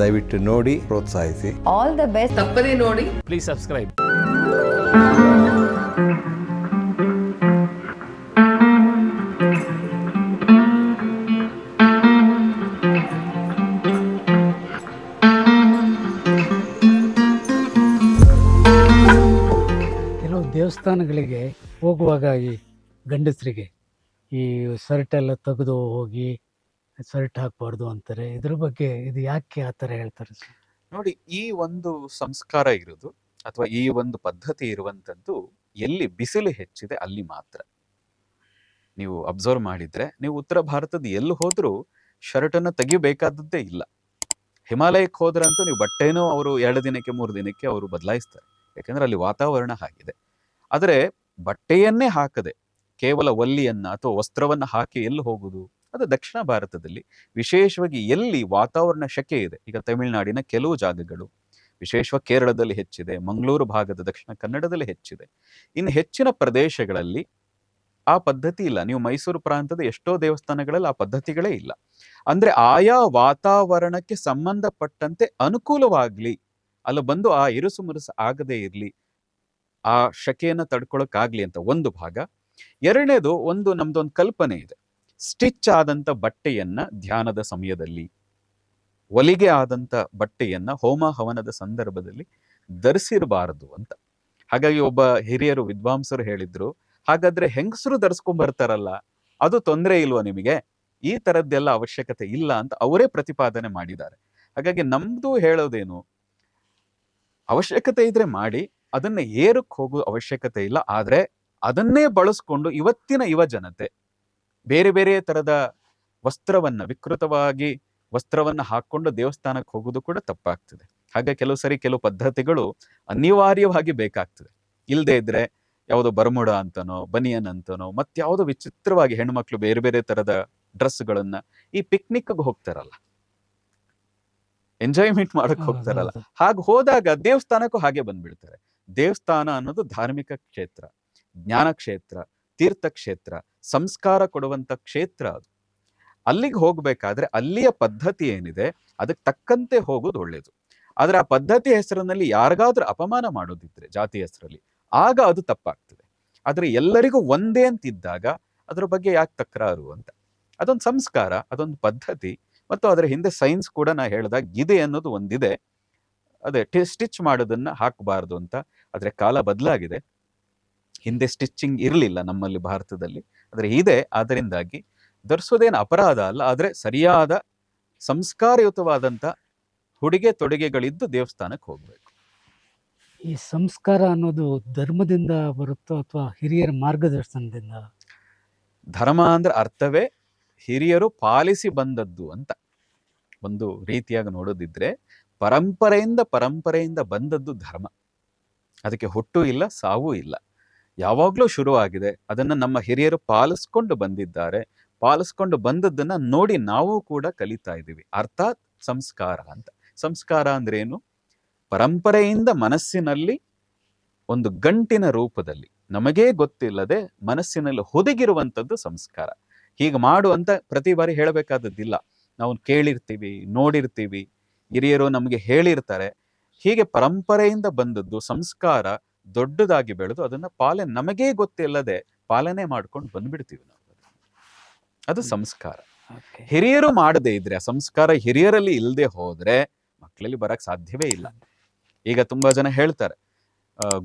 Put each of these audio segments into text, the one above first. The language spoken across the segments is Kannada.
ದಯವಿಟ್ಟು ನೋಡಿ ಪ್ರೋತ್ಸಾಹಿಸಿ. ಆಲ್ ದ ಬೆಸ್ಟ್ ತಪ್ಪದೇ ನೋಡಿ. ಪ್ಲೀಸ್ ಸಬ್ಸ್ಕ್ರೈಬ್ ಕೆಲವು ದೇವಸ್ಥಾನಗಳಿಗೆ ಹೋಗುವಾಗ ಈ ಗಂಡಸರಿಗೆ ಈ ಶರ್ಟ್ ಎಲ್ಲ ತೆಗೆದು ಹೋಗಿ ಶರ್ಟ್ ಹಾಕಬಾರ್ದು ಅಂತಾರೆ. ಇದ್ರ ಬಗ್ಗೆ ಇದು ಯಾಕೆ ಆ ಥರ ಹೇಳ್ತಾರೆ ನೋಡಿ, ಈ ಒಂದು ಸಂಸ್ಕಾರ ಇರೋದು ಅಥವಾ ಈ ಒಂದು ಪದ್ಧತಿ ಇರುವಂತದ್ದು ಎಲ್ಲಿ ಬಿಸಿಲು ಹೆಚ್ಚಿದೆ ಅಲ್ಲಿ ಮಾತ್ರ. ನೀವು ಅಬ್ಸರ್ವ್ ಮಾಡಿದ್ರೆ, ನೀವು ಉತ್ತರ ಭಾರತದ ಎಲ್ಲಿ ಹೋದ್ರೂ ಶರ್ಟ್ ಅನ್ನ ತೆಗಿಬೇಕಾದದ್ದೇ ಇಲ್ಲ. ಹಿಮಾಲಯಕ್ಕೆ ಹೋದ್ರಂತೂ ನೀವು ಬಟ್ಟೆನೂ ಅವರು ಎರಡು ದಿನಕ್ಕೆ, ಮೂರು ದಿನಕ್ಕೆ ಅವರು ಬದಲಾಯಿಸ್ತಾರೆ. ಯಾಕಂದ್ರೆ ಅಲ್ಲಿ ವಾತಾವರಣ ಹಾಗಿದೆ. ಆದರೆ ಬಟ್ಟೆಯನ್ನೇ ಹಾಕದೆ, ಕೇವಲ ಒಲ್ಲಿಯನ್ನ ಅಥವಾ ವಸ್ತ್ರವನ್ನ ಹಾಕಿ ಎಲ್ಲಿ ಹೋಗುದು? ಅದು ದಕ್ಷಿಣ ಭಾರತದಲ್ಲಿ ವಿಶೇಷವಾಗಿ ಎಲ್ಲಿ ವಾತಾವರಣ ಶಕೆ ಇದೆ. ಈಗ ತಮಿಳುನಾಡಿನ ಕೆಲವು ಜಾಗಗಳು ವಿಶೇಷವಾಗಿ ಕೇರಳದಲ್ಲಿ ಹೆಚ್ಚಿದೆ, ಮಂಗಳೂರು ಭಾಗದ ದಕ್ಷಿಣ ಕನ್ನಡದಲ್ಲಿ ಹೆಚ್ಚಿದೆ. ಇನ್ನು ಹೆಚ್ಚಿನ ಪ್ರದೇಶಗಳಲ್ಲಿ ಆ ಪದ್ಧತಿ ಇಲ್ಲ. ನೀವು ಮೈಸೂರು ಪ್ರಾಂತದ ಎಷ್ಟೋ ದೇವಸ್ಥಾನಗಳಲ್ಲಿ ಆ ಪದ್ಧತಿಗಳೇ ಇಲ್ಲ. ಅಂದ್ರೆ ಆಯಾ ವಾತಾವರಣಕ್ಕೆ ಸಂಬಂಧಪಟ್ಟಂತೆ ಅನುಕೂಲವಾಗ್ಲಿ, ಅಲ್ಲಿ ಬಂದು ಆ ಇರುಸು ಮುರುಸು ಆಗದೇ ಇರಲಿ, ಆ ಶಕೆಯನ್ನು ತಡ್ಕೊಳಕ್ಕಾಗ್ಲಿ ಅಂತ ಒಂದು ಭಾಗ. ಎರಡನೇದು ಒಂದು ನಮ್ದೊಂದು ಕಲ್ಪನೆ ಇದೆ. ಸ್ಟಿಚ್ ಆದಂಥ ಬಟ್ಟೆಯನ್ನ ಧ್ಯಾನದ ಸಮಯದಲ್ಲಿ, ಒಲಿಗೆ ಆದಂಥ ಬಟ್ಟೆಯನ್ನ ಹೋಮ ಹವನದ ಸಂದರ್ಭದಲ್ಲಿ ಧರಿಸಿರಬಾರದು ಅಂತ. ಹಾಗಾಗಿ ಒಬ್ಬ ಹಿರಿಯರು, ವಿದ್ವಾಂಸರು ಹೇಳಿದ್ರು, ಹಾಗಾದ್ರೆ ಹೆಂಗಸರು ಧರಿಸ್ಕೊಂಡ್ ಬರ್ತಾರಲ್ಲ, ಅದು ತೊಂದರೆ ಇಲ್ವಾ ನಿಮಗೆ? ಈ ತರದ್ದೆಲ್ಲ ಅವಶ್ಯಕತೆ ಇಲ್ಲ ಅಂತ ಅವರೇ ಪ್ರತಿಪಾದನೆ ಮಾಡಿದ್ದಾರೆ. ಹಾಗಾಗಿ ನಮ್ದು ಹೇಳೋದೇನು, ಅವಶ್ಯಕತೆ ಇದ್ರೆ ಮಾಡಿ, ಅದನ್ನ ಏರಕ್ಕೆ ಹೋಗೋ ಅವಶ್ಯಕತೆ ಇಲ್ಲ, ಆದ್ರೆ ಅದನ್ನೇ ಬಳಸ್ಕೊಂಡು ಇವತ್ತಿನ ಯುವ ಜನತೆ ಬೇರೆ ಬೇರೆ ತರದ ವಸ್ತ್ರವನ್ನ ವಿಕೃತವಾಗಿ ವಸ್ತ್ರವನ್ನ ಹಾಕೊಂಡು ದೇವಸ್ಥಾನಕ್ಕೆ ಹೋಗೋದು ಕೂಡ ತಪ್ಪಾಗ್ತದೆ. ಹಾಗೆ ಕೆಲವು ಸರಿ ಕೆಲವು ಪದ್ಧತಿಗಳು ಅನಿವಾರ್ಯವಾಗಿ ಬೇಕಾಗ್ತದೆ. ಇಲ್ಲದೆ ಇದ್ರೆ ಯಾವುದೋ ಬರ್ಮುಡ ಅಂತನೋ ಬನಿಯನ್ ಅಂತನೋ ಮತ್ಯಾವುದೋ ವಿಚಿತ್ರವಾಗಿ ಹೆಣ್ಮಕ್ಳು ಬೇರೆ ಬೇರೆ ತರದ ಡ್ರೆಸ್ಗಳನ್ನ ಈ ಪಿಕ್ನಿಕ್ ಹೋಗ್ತಾರಲ್ಲ. ಎಂಜಾಯ್ಮೆಂಟ್ ಮಾಡಕ್ ಹೋಗ್ತಾರಲ್ಲ. ಹಾಗೆ ಹೋದಾಗ ದೇವಸ್ಥಾನಕ್ಕೂ ಹಾಗೆ ಬಂದ್ಬಿಡ್ತಾರೆ. ದೇವಸ್ಥಾನ ಅನ್ನೋದು ಧಾರ್ಮಿಕ ಕ್ಷೇತ್ರ ಜ್ಞಾನ ಕ್ಷೇತ್ರ ತೀರ್ಥ ಕ್ಷೇತ್ರ ಸಂಸ್ಕಾರ ಕೊಡುವಂತ ಕ್ಷೇತ್ರ ಅದು. ಅಲ್ಲಿಗೆ ಹೋಗ್ಬೇಕಾದ್ರೆ ಅಲ್ಲಿಯ ಪದ್ಧತಿ ಏನಿದೆ ಅದಕ್ಕೆ ತಕ್ಕಂತೆ ಹೋಗೋದು ಒಳ್ಳೇದು. ಆದ್ರೆ ಆ ಪದ್ಧತಿ ಹೆಸರಿನಲ್ಲಿ ಯಾರಿಗಾದ್ರೂ ಅಪಮಾನ ಮಾಡೋದಿದ್ರೆ, ಜಾತಿ ಹೆಸರಲ್ಲಿ, ಆಗ ಅದು ತಪ್ಪಾಗ್ತದೆ. ಆದ್ರೆ ಎಲ್ಲರಿಗೂ ಒಂದೇ ಅಂತಿದ್ದಾಗ ಅದ್ರ ಬಗ್ಗೆ ಯಾಕೆ ತಕರಾರು ಅಂತ. ಅದೊಂದು ಸಂಸ್ಕಾರ, ಅದೊಂದು ಪದ್ಧತಿ, ಮತ್ತು ಅದರ ಹಿಂದೆ ಸೈನ್ಸ್ ಕೂಡ ನಾ ಹೇಳಿದಾಗ ಇದೆ ಅನ್ನೋದು ಒಂದಿದೆ. ಅದೇ ಸ್ಟಿಚ್ ಮಾಡೋದನ್ನ ಹಾಕಬಾರ್ದು ಅಂತ. ಆದ್ರೆ ಕಾಲ ಬದಲಾಗಿದೆ. ಹಿಂದೆ ಸ್ಟಿಚ್ಚಿಂಗ್ ಇರಲಿಲ್ಲ ನಮ್ಮಲ್ಲಿ ಭಾರತದಲ್ಲಿ. ಆದರೆ ಇದೆ ಅದರಿಂದಾಗಿ ಧರಿಸೋದೇನು ಅಪರಾಧ ಅಲ್ಲ ಆದರೆ ಸರಿಯಾದ ಸಂಸ್ಕಾರಯುತವಾದಂಥ ಹುಡುಗೆ ತೊಡುಗೆಗಳಿದ್ದು ದೇವಸ್ಥಾನಕ್ಕೆ ಹೋಗಬೇಕು. ಈ ಸಂಸ್ಕಾರ ಅನ್ನೋದು ಧರ್ಮದಿಂದ ಬರುತ್ತೋ ಅಥವಾ ಹಿರಿಯರ ಮಾರ್ಗದರ್ಶನದಿಂದ? ಧರ್ಮ ಅಂದ್ರೆ ಅರ್ಥವೇ ಹಿರಿಯರು ಪಾಲಿಸಿ ಬಂದದ್ದು ಅಂತ. ಒಂದು ರೀತಿಯಾಗಿ ನೋಡೋದಿದ್ರೆ ಪರಂಪರೆಯಿಂದ ಪರಂಪರೆಯಿಂದ ಬಂದದ್ದು ಧರ್ಮ. ಅದಕ್ಕೆ ಹುಟ್ಟು ಇಲ್ಲ ಸಾವು ಇಲ್ಲ. ಯಾವಾಗಲೂ ಶುರುವಾಗಿದೆ. ಅದನ್ನ ನಮ್ಮ ಹಿರಿಯರು ಪಾಲಿಸ್ಕೊಂಡು ಬಂದಿದ್ದಾರೆ. ಪಾಲಿಸ್ಕೊಂಡು ಬಂದದ್ದನ್ನು ನೋಡಿ ನಾವು ಕೂಡ ಕಲಿತಾ ಇದ್ದೀವಿ. ಅರ್ಥಾತ್ ಸಂಸ್ಕಾರ ಅಂತ. ಸಂಸ್ಕಾರ ಅಂದ್ರೆ ಏನು ಪರಂಪರೆಯಿಂದ ಮನಸ್ಸಿನಲ್ಲಿ ಒಂದು ಗಂಟಿನ ರೂಪದಲ್ಲಿ ನಮಗೇ ಗೊತ್ತಿಲ್ಲದೆ ಮನಸ್ಸಿನಲ್ಲಿ ಹುದುಗಿರುವಂಥದ್ದು ಸಂಸ್ಕಾರ. ಹೀಗೆ ಮಾಡು ಅಂತ ಪ್ರತಿ ಬಾರಿ ಹೇಳಬೇಕಾದದ್ದಿಲ್ಲ. ನಾವು ಕೇಳಿರ್ತೀವಿ, ನೋಡಿರ್ತೀವಿ. ಹಿರಿಯರು ನಮಗೆ ಹೇಳಿರ್ತಾರೆ. ಹೀಗೆ ಪರಂಪರೆಯಿಂದ ಬಂದದ್ದು ಸಂಸ್ಕಾರ ದೊಡ್ಡದಾಗಿ ಬೆಳೆದು ಅದನ್ನ ಪಾಲನೆ ನಮಗೇ ಗೊತ್ತಿಲ್ಲದೆ ಪಾಲನೆ ಮಾಡ್ಕೊಂಡು ಬಂದ್ಬಿಡ್ತೀವಿ ನಾವು ಅದು ಸಂಸ್ಕಾರ. ಹಿರಿಯರು ಮಾಡದೇ ಇದ್ರೆ ಆ ಸಂಸ್ಕಾರ ಹಿರಿಯರಲ್ಲಿ ಇಲ್ಲದೆ ಹೋದ್ರೆ ಮಕ್ಕಳಲ್ಲಿ ಬರಕ್ ಸಾಧ್ಯವೇ ಇಲ್ಲ. ಈಗ ತುಂಬಾ ಜನ ಹೇಳ್ತಾರೆ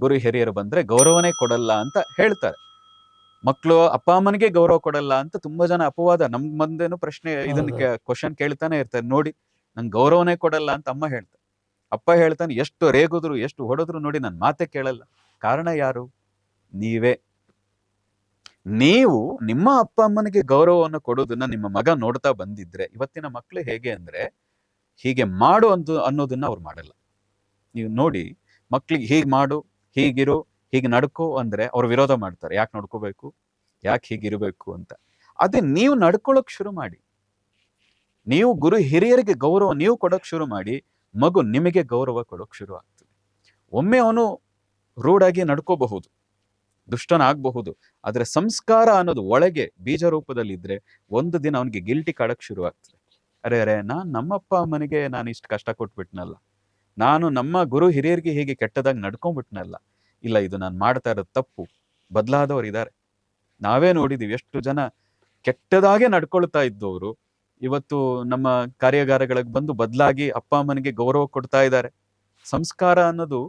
ಗುರು ಹಿರಿಯರು ಬಂದ್ರೆ ಗೌರವನೇ ಕೊಡಲ್ಲ ಅಂತ ಹೇಳ್ತಾರೆ. ಮಕ್ಕಳು ಅಪ್ಪ ಅಮ್ಮನಿಗೆ ಗೌರವ ಕೊಡಲ್ಲ ಅಂತ ತುಂಬಾ ಜನ ಅಪವಾದ ನಮ್ ಮುಂದೆನೂ ಪ್ರಶ್ನೆ ಇದನ್ನ. ಕ್ವಶನ್ ಕೇಳ್ತಾನೆ ಇರ್ತಾರೆ ನೋಡಿ ನಂಗೆ ಗೌರವನೇ ಕೊಡಲ್ಲ ಅಂತ ಅಮ್ಮ ಹೇಳ್ತಾರೆ. ಅಪ್ಪ ಹೇಳ್ತಾನೆ ಎಷ್ಟು ರೇಗಿದ್ರು ಎಷ್ಟು ಹೊಡೆದ್ರು ನೋಡಿ ನನ್ನ ಮಾತೆ ಕೇಳಲ್ಲ. ಕಾರಣ ಯಾರು? ನೀವೇ. ನೀವು ನಿಮ್ಮ ಅಪ್ಪ ಅಮ್ಮನಿಗೆ ಗೌರವವನ್ನು ಕೊಡೋದನ್ನ ನಿಮ್ಮ ಮಗ ನೋಡ್ತಾ ಬಂದಿದ್ರೆ, ಇವತ್ತಿನ ಮಕ್ಕಳು ಹೇಗೆ ಅಂದ್ರೆ, ಹೀಗೆ ಮಾಡು ಅಂತ ಅನ್ನೋದನ್ನ ಅವ್ರು ಮಾಡಲ್ಲ. ನೀವು ನೋಡಿ, ಮಕ್ಳಿಗೆ ಹೀಗೆ ಮಾಡು, ಹೀಗಿರು, ಹೀಗೆ ನಡ್ಕೋ ಅಂದ್ರೆ ಅವ್ರು ವಿರೋಧ ಮಾಡ್ತಾರೆ. ಯಾಕೆ ನಡ್ಕೋಬೇಕು? ಯಾಕೆ ಹೀಗಿರಬೇಕು ಅಂತ. ಅದೇ ನೀವು ನಡ್ಕೊಳಕ್ ಶುರು ಮಾಡಿ. ನೀವು ಗುರು ಹಿರಿಯರಿಗೆ ಗೌರವ ನೀವು ಕೊಡಕ್ ಶುರು ಮಾಡಿ, ಮಗು ನಿಮಗೆ ಗೌರವ ಕೊಡೋಕ್ ಶುರು ಆಗ್ತದೆ. ಒಮ್ಮೆ ಅವನು ರೂಢಾಗಿ ನಡ್ಕೋಬಹುದು, ದುಷ್ಟನಾಗಬಹುದು, ಆದರೆ ಸಂಸ್ಕಾರ ಅನ್ನೋದು ಒಳಗೆ ಬೀಜ ರೂಪದಲ್ಲಿ ಇದ್ರೆ ಒಂದು ದಿನ ಅವನಿಗೆ ಗಿಲ್ಟಿ ಕಾಡಕ್ಕೆ ಶುರುವಾಗ್ತದೆ. ಅರೆ ಅರೆ, ನಾನ್ ನಮ್ಮಪ್ಪ ಅಮ್ಮನಿಗೆ ನಾನು ಇಷ್ಟು ಕಷ್ಟ ಕೊಟ್ಬಿಟ್ನಲ್ಲ. ನಾನು ನಮ್ಮ ಗುರು ಹಿರಿಯರಿಗೆ ಹೀಗೆ ಕೆಟ್ಟದಾಗಿ ನಡ್ಕೊಂಡ್ಬಿಟ್ನಲ್ಲ ಇಲ್ಲ, ಇದು ನಾನು ಮಾಡ್ತಾ ಇರೋದು ತಪ್ಪು, ಬದಲಾದವ್ರು ಇದ್ದಾರೆ ನಾವೇ ನೋಡಿದೀವಿ ಎಷ್ಟು ಜನ ಕೆಟ್ಟದಾಗೆ ನಡ್ಕೊಳ್ತಾ ಇದ್ದವರು. ಇವತ್ತು ನಮ್ಮ ಕಾರ್ಯಾಗಾರಗಳಿಗೆ ಬಂದು ಬದಲಾಗಿ ಅಪ್ಪ ಅಮ್ಮನಿಗೆ ಗೌರವ ಕೊಡ್ತಾ ಇದ್ದಾರೆ. ಸಂಸ್ಕಾರ ಅನ್ನೋದು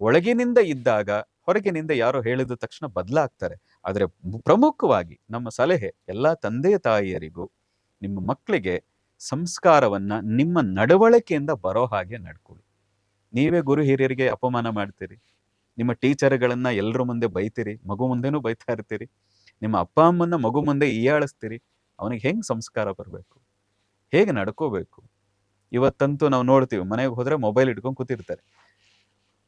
ಒಳಗಿನಿಂದ ಇದ್ದಾಗ ಹೊರಗಿನಿಂದ ಯಾರೋ ಹೇಳಿದ ತಕ್ಷಣ ಬದಲಾಗ್ತಾರೆ. ಆದರೆ ಪ್ರಮುಖವಾಗಿ ನಮ್ಮ ಸಲಹೆ ಎಲ್ಲಾ ತಂದೆ ತಾಯಿಯರಿಗೂ ನಿಮ್ಮ ಮಕ್ಕಳಿಗೆ ಸಂಸ್ಕಾರವನ್ನ ನಿಮ್ಮ ನಡವಳಿಕೆಯಿಂದ ಬರೋ ಹಾಗೆ ನಡ್ಕೊಳ್ಳಿ. ನೀವೇ ಗುರು ಹಿರಿಯರಿಗೆ ಅಪಮಾನ ಮಾಡ್ತೀರಿ. ನಿಮ್ಮ ಟೀಚರ್ಗಳನ್ನ ಎಲ್ಲರ ಮುಂದೆ ಬೈತೀರಿ, ಮಗು ಮುಂದೆನೂ ಬೈತಾ ಇರ್ತೀರಿ. ನಿಮ್ಮ ಅಪ್ಪ ಅಮ್ಮನ್ನ ಮಗು ಮುಂದೆ ಈಯಾಳಿಸ್ತೀರಿ ಅವನಿಗೆ ಹೆಂಗ್ ಸಂಸ್ಕಾರ ಬರಬೇಕು? ಹೇಗೆ ನಡ್ಕೋಬೇಕು? ಇವತ್ತಂತೂ ನಾವು ನೋಡ್ತೀವಿ, ಮನೆಗೆ ಹೋದ್ರೆ ಮೊಬೈಲ್ ಇಟ್ಕೊಂಡು ಕೂತಿರ್ತಾರೆ.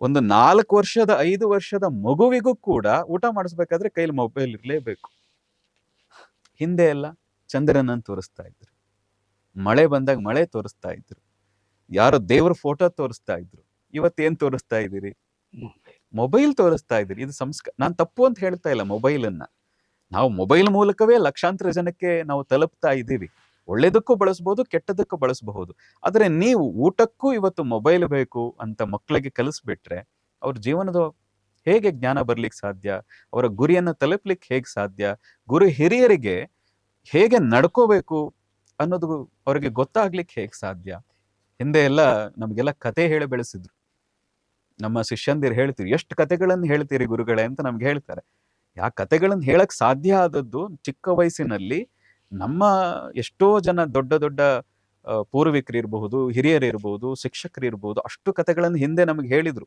ಒಂದು ನಾಲ್ಕು ವರ್ಷದ, ಐದು ವರ್ಷದ ಮಗುವಿಗೂ ಕೂಡ ಊಟ ಮಾಡಿಸ್ಬೇಕಾದ್ರೆ ಕೈಲಿ ಮೊಬೈಲ್ ಇರಲೇಬೇಕು. ಹಿಂದೆ ಎಲ್ಲ ಚಂದ್ರನನ್ನು ತೋರಿಸ್ತಾ ಇದ್ರು. ಮಳೆ ಬಂದಾಗ ಮಳೆ ತೋರಿಸ್ತಾ ಇದ್ರು. ಯಾರೋ ದೇವ್ರ ಫೋಟೋ ತೋರಿಸ್ತಾ ಇದ್ರು. ಇವತ್ತೇನ್ ತೋರಿಸ್ತಾ ಇದ್ದೀರಿ? ಮೊಬೈಲ್ ತೋರಿಸ್ತಾ ಇದ್ದೀರಿ. ಇದು ಸಂಸ್ಕಾರ ನಾನು ತಪ್ಪು ಅಂತ ಹೇಳ್ತಾ ಇಲ್ಲ ಮೊಬೈಲ್ ಅನ್ನ. ನಾವು ಮೊಬೈಲ್ ಮೂಲಕವೇ ಲಕ್ಷಾಂತರ ಜನಕ್ಕೆ ನಾವು ತಲುಪ್ತಾ ಇದ್ದೀವಿ. ಒಳ್ಳೇದಕ್ಕೂ ಬಳಸ್ಬೋದು, ಕೆಟ್ಟದಕ್ಕೂ ಬಳಸಬಹುದು. ಆದರೆ ನೀವು ಊಟಕ್ಕೂ ಇವತ್ತು ಮೊಬೈಲ್ ಬೇಕು ಅಂತ ಮಕ್ಕಳಿಗೆ ಕಲಿಸ್ಬಿಟ್ರೆ ಅವ್ರ ಜೀವನದ ಹೇಗೆ ಜ್ಞಾನ ಬರ್ಲಿಕ್ಕೆ ಸಾಧ್ಯ? ಅವರ ಗುರಿಯನ್ನು ತಲುಪ್ಲಿಕ್ಕೆ ಹೇಗೆ ಸಾಧ್ಯ? ಗುರು ಹಿರಿಯರಿಗೆ ಹೇಗೆ ನಡ್ಕೋಬೇಕು ಅನ್ನೋದು ಅವರಿಗೆ ಗೊತ್ತಾಗ್ಲಿಕ್ಕೆ ಹೇಗೆ ಸಾಧ್ಯ? ಹಿಂದೆ ಎಲ್ಲ ನಮಗೆಲ್ಲ ಕತೆ ಹೇಳಿ ಬೆಳೆಸಿದ್ರು. ನಮ್ಮ ಶಿಷ್ಯಂದಿರು ಹೇಳ್ತೀರಿ ಎಷ್ಟು ಕತೆಗಳನ್ನು ಹೇಳ್ತೀರಿ ಗುರುಗಳೇ? ಅಂತ ನಮ್ಗೆ ಹೇಳ್ತಾರೆ. ಆ ಕತೆಗಳನ್ನು ಹೇಳಕ್ ಸಾಧ್ಯ ಆದದ್ದು ಚಿಕ್ಕ ವಯಸ್ಸಿನಲ್ಲಿ ನಮ್ಮ ಎಷ್ಟೋ ಜನ ದೊಡ್ಡ ದೊಡ್ಡ ಪೂರ್ವಿಕರು ಇರಬಹುದು ಹಿರಿಯರು ಇರಬಹುದು ಶಿಕ್ಷಕರು ಇರಬಹುದು ಅಷ್ಟು ಕಥೆಗಳನ್ನು ಹಿಂದೆ ನಮಗೆ ಹೇಳಿದ್ರು.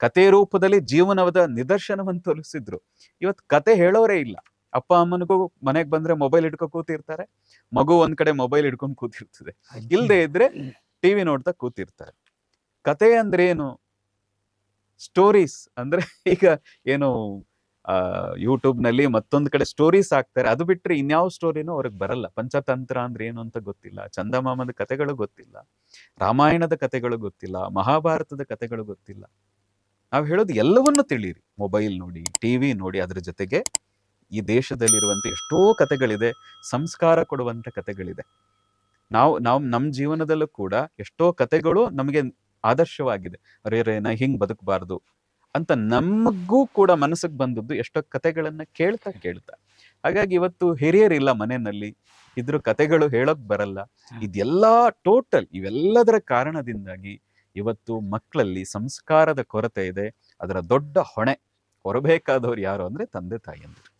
ಕತೆ ರೂಪದಲ್ಲಿ ಜೀವನದ ನಿದರ್ಶನವನ್ನು ತೋರಿಸಿದ್ರು. ಇವತ್ತು ಕತೆ ಹೇಳೋರೇ ಇಲ್ಲ. ಅಪ್ಪ ಅಮ್ಮನಿಗೂ ಮನೆಗೆ ಬಂದ್ರೆ ಮೊಬೈಲ್ ಹಿಡ್ಕೊ ಕೂತಿರ್ತಾರೆ ಮಗು ಒಂದ್ ಕಡೆ ಮೊಬೈಲ್ ಹಿಡ್ಕೊಂಡು ಕೂತಿರ್ತದೆ. ಇಲ್ಲದೆ ಇದ್ರೆ ಟಿವಿ ನೋಡ್ತಾ ಕೂತಿರ್ತಾರೆ. ಕತೆ ಅಂದ್ರೆ ಏನು ಸ್ಟೋರೀಸ್ ಅಂದ್ರೆ ಈಗ ಏನು ಆ ಯೂಟ್ಯೂಬ್ನಲ್ಲಿ ಮತ್ತೊಂದ್ ಕಡೆ ಸ್ಟೋರೀಸ್ ಹಾಕ್ತಾರೆ. ಅದು ಬಿಟ್ಟರೆ ಇನ್ಯಾವ ಸ್ಟೋರಿನೂ ಅವ್ರಿಗೆ ಬರಲ್ಲ. ಪಂಚತಂತ್ರ ಅಂದ್ರೆ ಏನು ಅಂತ ಗೊತ್ತಿಲ್ಲ. ಚಂದಮಾಮದ ಕತೆಗಳು ಗೊತ್ತಿಲ್ಲ. ರಾಮಾಯಣದ ಕತೆಗಳು ಗೊತ್ತಿಲ್ಲ. ಮಹಾಭಾರತದ ಕತೆಗಳು ಗೊತ್ತಿಲ್ಲ. ನಾವು ಹೇಳೋದು ಎಲ್ಲವನ್ನು ತಿಳಿಯಿರಿ. ಮೊಬೈಲ್ ನೋಡಿ ಟಿವಿ ನೋಡಿ, ಅದರ ಜೊತೆಗೆ ಈ ದೇಶದಲ್ಲಿರುವಂತ ಎಷ್ಟೋ ಕತೆಗಳಿದೆ ಸಂಸ್ಕಾರ ಕೊಡುವಂತ ಕತೆಗಳಿದೆ ನಾವು ನಾವು ನಮ್ಮ ಜೀವನದಲ್ಲೂ ಕೂಡ ಎಷ್ಟೋ ಕತೆಗಳು ನಮಗೆ ಆದರ್ಶವಾಗಿದೆ. ಅರೆ ರೇ ನಾ ಹಿಂಗ್ ಬದುಕಬಾರ್ದು. ಅಂತ ನಮಗೂ ಕೂಡ ಮನಸ್ಸಿಗೆ ಬಂದದ್ದು ಎಷ್ಟೋ ಕತೆಗಳನ್ನ ಕೇಳ್ತಾ ಕೇಳ್ತಾ. ಹಾಗಾಗಿ ಇವತ್ತು ಹಿರಿಯರಿಲ್ಲ ಮನೆಯಲ್ಲಿ ಇದ್ರ ಕತೆಗಳು ಹೇಳೋಕ್ ಬರಲ್ಲ. ಇದೆಲ್ಲ ಟೋಟಲ್ ಇವೆಲ್ಲದರ ಕಾರಣದಿಂದಾಗಿ ಇವತ್ತು ಮಕ್ಕಳಲ್ಲಿ ಸಂಸ್ಕಾರದ ಕೊರತೆ ಇದೆ. ಅದರ ದೊಡ್ಡ ಹೊಣೆ ಹೊರಬೇಕಾದವ್ರು ಯಾರು ಅಂದ್ರೆ ತಂದೆ ತಾಯಿಯಂದ್ರು.